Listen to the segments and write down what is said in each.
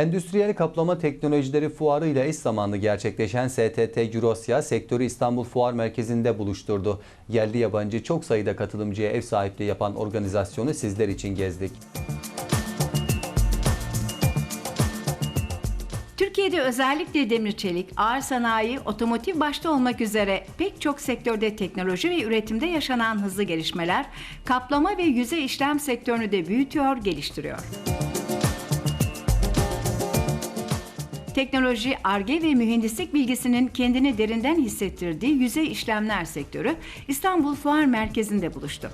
Endüstriyel kaplama teknolojileri fuarı ile eş zamanlı gerçekleşen STT Eurosya sektörü İstanbul Fuar Merkezi'nde buluşturdu. Yerli yabancı çok sayıda katılımcıya ev sahipliği yapan organizasyonu sizler için gezdik. Türkiye'de özellikle demir çelik, ağır sanayi, otomotiv başta olmak üzere pek çok sektörde teknoloji ve üretimde yaşanan hızlı gelişmeler kaplama ve yüzey işlem sektörünü de büyütüyor, geliştiriyor. Teknoloji, arge ve mühendislik bilgisinin kendini derinden hissettirdiği yüzey işlemler sektörü İstanbul Fuar Merkezi'nde buluştu.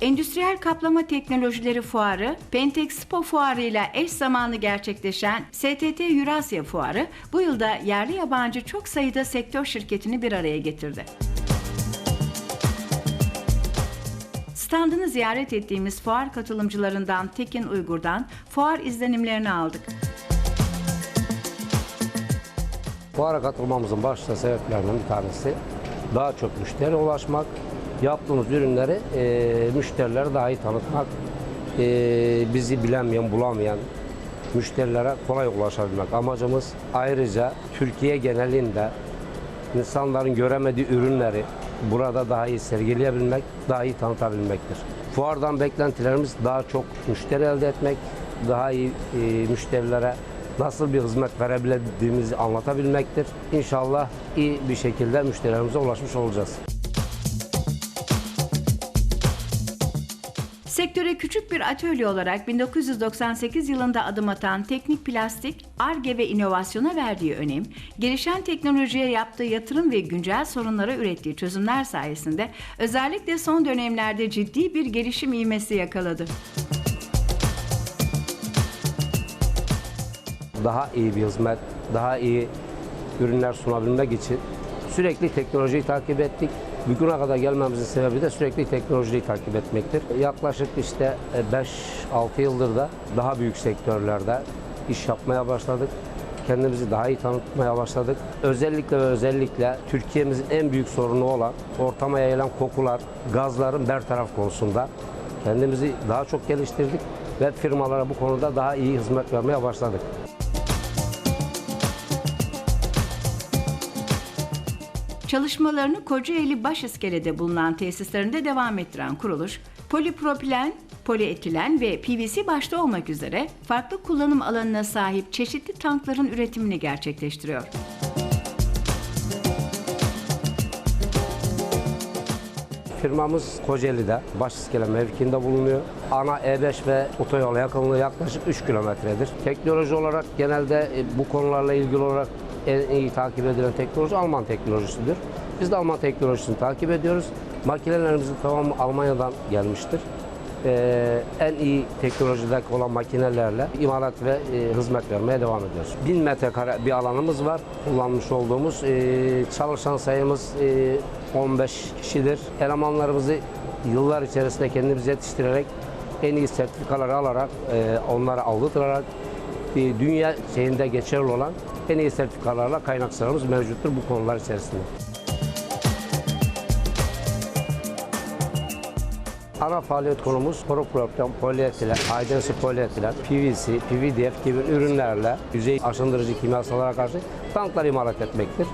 Endüstriyel Kaplama Teknolojileri Fuarı, Pentexpo Fuarı ile eş zamanlı gerçekleşen STT Eurasya Fuarı bu yılda yerli yabancı çok sayıda sektör şirketini bir araya getirdi. Standını ziyaret ettiğimiz fuar katılımcılarından Tekin Uygur'dan fuar izlenimlerini aldık. Fuara katılmamızın başta sebeplerinden bir tanesi daha çok müşteri ulaşmak, yaptığımız ürünleri e, müşterilere daha iyi tanıtmak, e, bizi bilemeyen, bulamayan müşterilere kolay ulaşabilmek amacımız. Ayrıca Türkiye genelinde insanların göremediği ürünleri burada daha iyi sergileyebilmek, daha iyi tanıtabilmektir. Fuardan beklentilerimiz daha çok müşteri elde etmek, daha iyi e, müşterilere nasıl bir hizmet verebildiğimizi anlatabilmektir. İnşallah iyi bir şekilde müşterilerimize ulaşmış olacağız. Sektöre küçük bir atölye olarak 1998 yılında adım atan Teknik Plastik, ARGE ve inovasyona verdiği önem, gelişen teknolojiye yaptığı yatırım ve güncel sorunlara ürettiği çözümler sayesinde özellikle son dönemlerde ciddi bir gelişim ivmesi yakaladı. daha iyi bir hizmet, daha iyi ürünler sunabilmek için sürekli teknolojiyi takip ettik. Bugüne kadar gelmemizin sebebi de sürekli teknolojiyi takip etmektir. Yaklaşık işte 5-6 yıldır da daha büyük sektörlerde iş yapmaya başladık. Kendimizi daha iyi tanıtmaya başladık. Özellikle ve özellikle Türkiye'mizin en büyük sorunu olan ortama yayılan kokular, gazların bertaraf konusunda kendimizi daha çok geliştirdik ve firmalara bu konuda daha iyi hizmet vermeye başladık. Çalışmalarını Kocaeli Başiskele'de bulunan tesislerinde devam ettiren kuruluş, polipropilen, polietilen ve PVC başta olmak üzere farklı kullanım alanına sahip çeşitli tankların üretimini gerçekleştiriyor. Firmamız Kocaeli'de, Başiskele mevkiinde bulunuyor. Ana E5 ve otoyola yakınlığı yaklaşık 3 kilometredir. Teknoloji olarak genelde e, bu konularla ilgili olarak en iyi takip edilen teknoloji Alman teknolojisidir. Biz de Alman teknolojisini takip ediyoruz. Makinelerimizin tamamı Almanya'dan gelmiştir. Ee, en iyi teknolojideki olan makinelerle imalat ve e, hizmet vermeye devam ediyoruz. 1000 metrekare bir alanımız var. Kullanmış olduğumuz e, çalışan sayımız e, 15 kişidir. Elemanlarımızı yıllar içerisinde kendimiz yetiştirerek en iyi sertifikaları alarak, e, onları aldırarak e, dünya şeyinde geçerli olan en iyi sertifikalarla kaynaklarımız mevcuttur bu konular içerisinde. Ana faaliyet konumuz polipropilen, polietilen, aydensi polietilen, PVC, PVDF gibi ürünlerle yüzey aşındırıcı kimyasallara karşı tanklar imalat etmektir.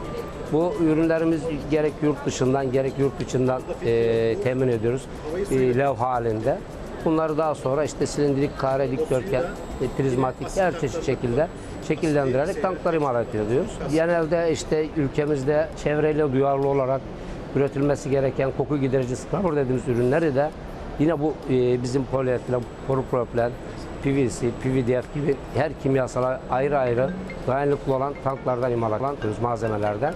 Bu ürünlerimiz gerek yurt dışından gerek yurt içinden e, temin ediyoruz e, lev halinde. Bunları daha sonra işte silindirik, kare, dikdörtgen, e, prizmatik her çeşit şekilde şekillendirerek tanklar imalat ediyoruz. Genelde işte ülkemizde çevreyle duyarlı olarak üretilmesi gereken koku giderici scrubber dediğimiz ürünleri de yine bu e, bizim polietilen, polipropilen, PVC, PVDF gibi her kimyasala ayrı ayrı dayanıklı olan tanklardan imalat ediyoruz malzemelerden.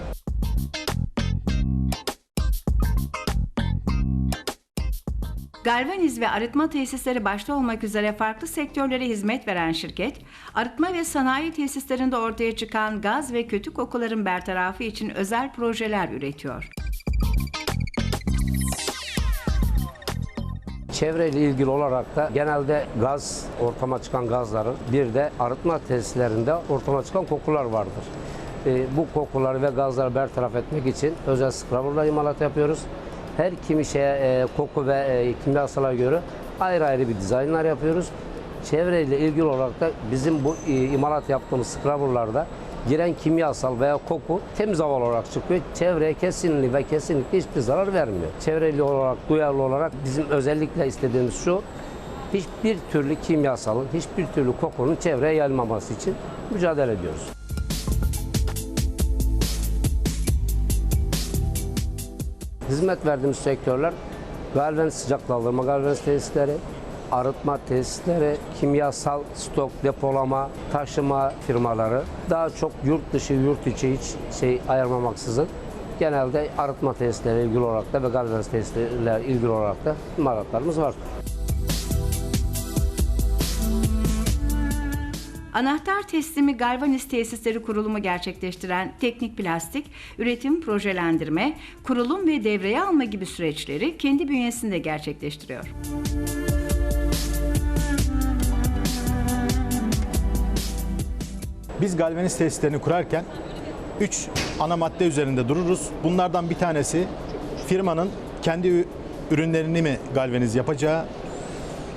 Galvaniz ve arıtma tesisleri başta olmak üzere farklı sektörlere hizmet veren şirket, arıtma ve sanayi tesislerinde ortaya çıkan gaz ve kötü kokuların bertarafı için özel projeler üretiyor. Çevreyle ilgili olarak da genelde gaz, ortama çıkan gazların bir de arıtma tesislerinde ortama çıkan kokular vardır. E, bu kokuları ve gazları bertaraf etmek için özel scrubber'la imalat yapıyoruz. Her kimi şeye e, koku ve e, kimyasala göre ayrı ayrı bir dizaynlar yapıyoruz. Çevreyle ilgili olarak da bizim bu e, imalat yaptığımız scrubber'larda giren kimyasal veya koku temiz hava olarak çıkıyor. Çevreye kesinlikle ve kesinlikle hiçbir zarar vermiyor. Çevreli olarak, duyarlı olarak bizim özellikle istediğimiz şu, hiçbir türlü kimyasalın, hiçbir türlü kokunun çevreye yayılmaması için mücadele ediyoruz. Hizmet verdiğimiz sektörler galvaniz sıcaklandırma galvaniz tesisleri, arıtma tesisleri, kimyasal stok depolama, taşıma firmaları. Daha çok yurt dışı, yurt içi hiç şey ayırmamaksızın genelde arıtma tesisleri ilgili olarak da ve galvaniz tesislerle ilgili olarak da imalatlarımız var. Anahtar teslimi galvaniz tesisleri kurulumu gerçekleştiren teknik plastik, üretim, projelendirme, kurulum ve devreye alma gibi süreçleri kendi bünyesinde gerçekleştiriyor. Biz galvaniz tesislerini kurarken 3 ana madde üzerinde dururuz. Bunlardan bir tanesi firmanın kendi ürünlerini mi galvaniz yapacağı,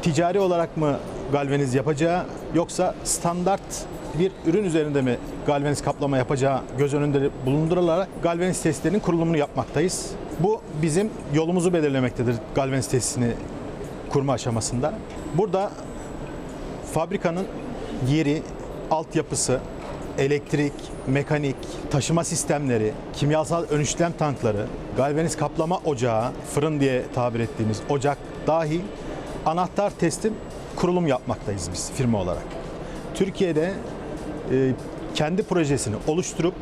ticari olarak mı galvaniz yapacağı yoksa standart bir ürün üzerinde mi galvaniz kaplama yapacağı göz önünde bulundurularak galvaniz tesislerinin kurulumunu yapmaktayız. Bu bizim yolumuzu belirlemektedir galvaniz tesisini kurma aşamasında. Burada fabrikanın yeri, altyapısı, elektrik, mekanik, taşıma sistemleri, kimyasal önüşlem tankları, galvaniz kaplama ocağı, fırın diye tabir ettiğimiz ocak dahil anahtar teslim kurulum yapmaktayız biz firma olarak. Türkiye'de e, kendi projesini oluşturup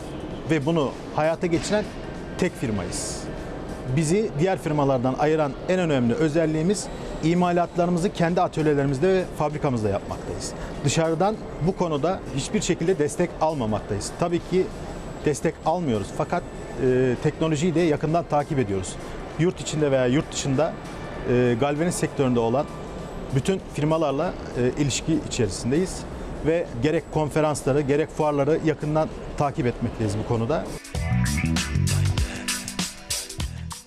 ve bunu hayata geçiren tek firmayız. Bizi diğer firmalardan ayıran en önemli özelliğimiz imalatlarımızı kendi atölyelerimizde ve fabrikamızda yapmaktayız. Dışarıdan bu konuda hiçbir şekilde destek almamaktayız. Tabii ki destek almıyoruz fakat e, teknolojiyi de yakından takip ediyoruz. Yurt içinde veya yurt dışında e, galvaniz sektöründe olan bütün firmalarla e, ilişki içerisindeyiz ve gerek konferansları gerek fuarları yakından takip etmekteyiz bu konuda.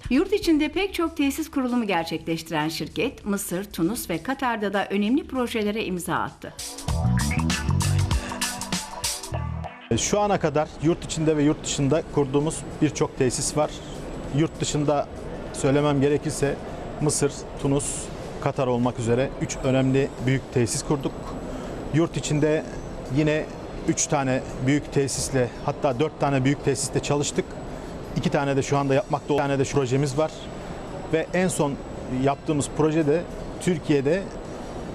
Yurt içinde pek çok tesis kurulumu gerçekleştiren şirket, Mısır, Tunus ve Katar'da da önemli projelere imza attı. E, Şu ana kadar yurt içinde ve yurt dışında kurduğumuz birçok tesis var. Yurt dışında söylemem gerekirse Mısır, Tunus, Katar olmak üzere 3 önemli büyük tesis kurduk. Yurt içinde yine 3 tane büyük tesisle hatta 4 tane büyük tesisle çalıştık. 2 tane de şu anda yapmakta olan tane de şu projemiz var. Ve en son yaptığımız proje de Türkiye'de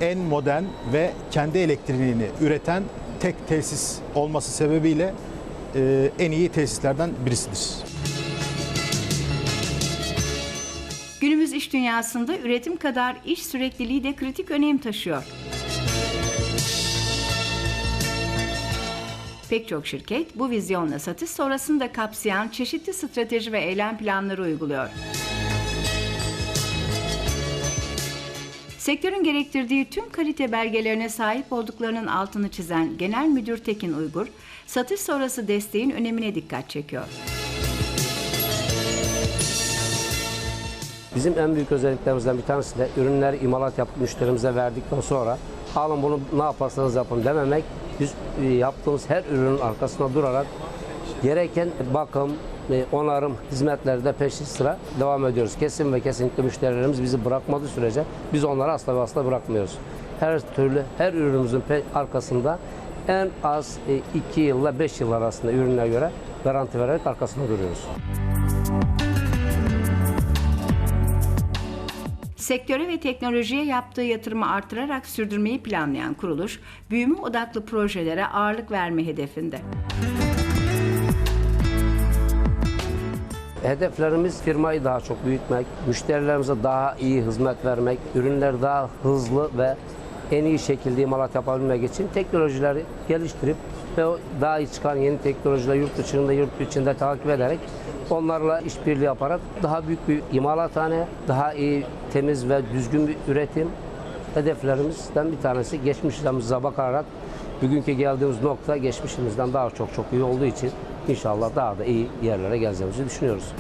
en modern ve kendi elektriğini üreten tek tesis olması sebebiyle e, en iyi tesislerden birisidir. İş dünyasında üretim kadar iş sürekliliği de kritik önem taşıyor. Pek çok şirket bu vizyonla satış sonrasını da kapsayan çeşitli strateji ve eylem planları uyguluyor. Sektörün gerektirdiği tüm kalite belgelerine sahip olduklarının altını çizen Genel Müdür Tekin Uygur, satış sonrası desteğin önemine dikkat çekiyor. Bizim en büyük özelliklerimizden bir tanesi de ürünleri imalat yapıp müşterimize verdikten sonra alın bunu ne yaparsanız yapın dememek. Biz e, yaptığımız her ürünün arkasında durarak gereken bakım, e, onarım hizmetleri peşi sıra devam ediyoruz. Kesin ve kesinlikle müşterilerimiz bizi bırakmadığı sürece biz onları asla ve asla bırakmıyoruz. Her türlü, her ürünümüzün arkasında en az 2 yılla 5 yıl arasında ürüne göre garanti vererek arkasında duruyoruz. Sektöre ve teknolojiye yaptığı yatırımı artırarak sürdürmeyi planlayan kuruluş, büyüme odaklı projelere ağırlık verme hedefinde. Hedeflerimiz firmayı daha çok büyütmek, müşterilerimize daha iyi hizmet vermek, ürünleri daha hızlı ve en iyi şekilde imalat yapabilmek için teknolojileri geliştirip ve daha iyi çıkan yeni teknolojileri yurt dışında, yurt içinde takip ederek onlarla işbirliği yaparak daha büyük bir imalathane, daha iyi, temiz ve düzgün bir üretim hedeflerimizden bir tanesi geçmişimize bakarak bugünkü geldiğimiz nokta geçmişimizden daha çok çok iyi olduğu için inşallah daha da iyi yerlere geleceğimizi düşünüyoruz.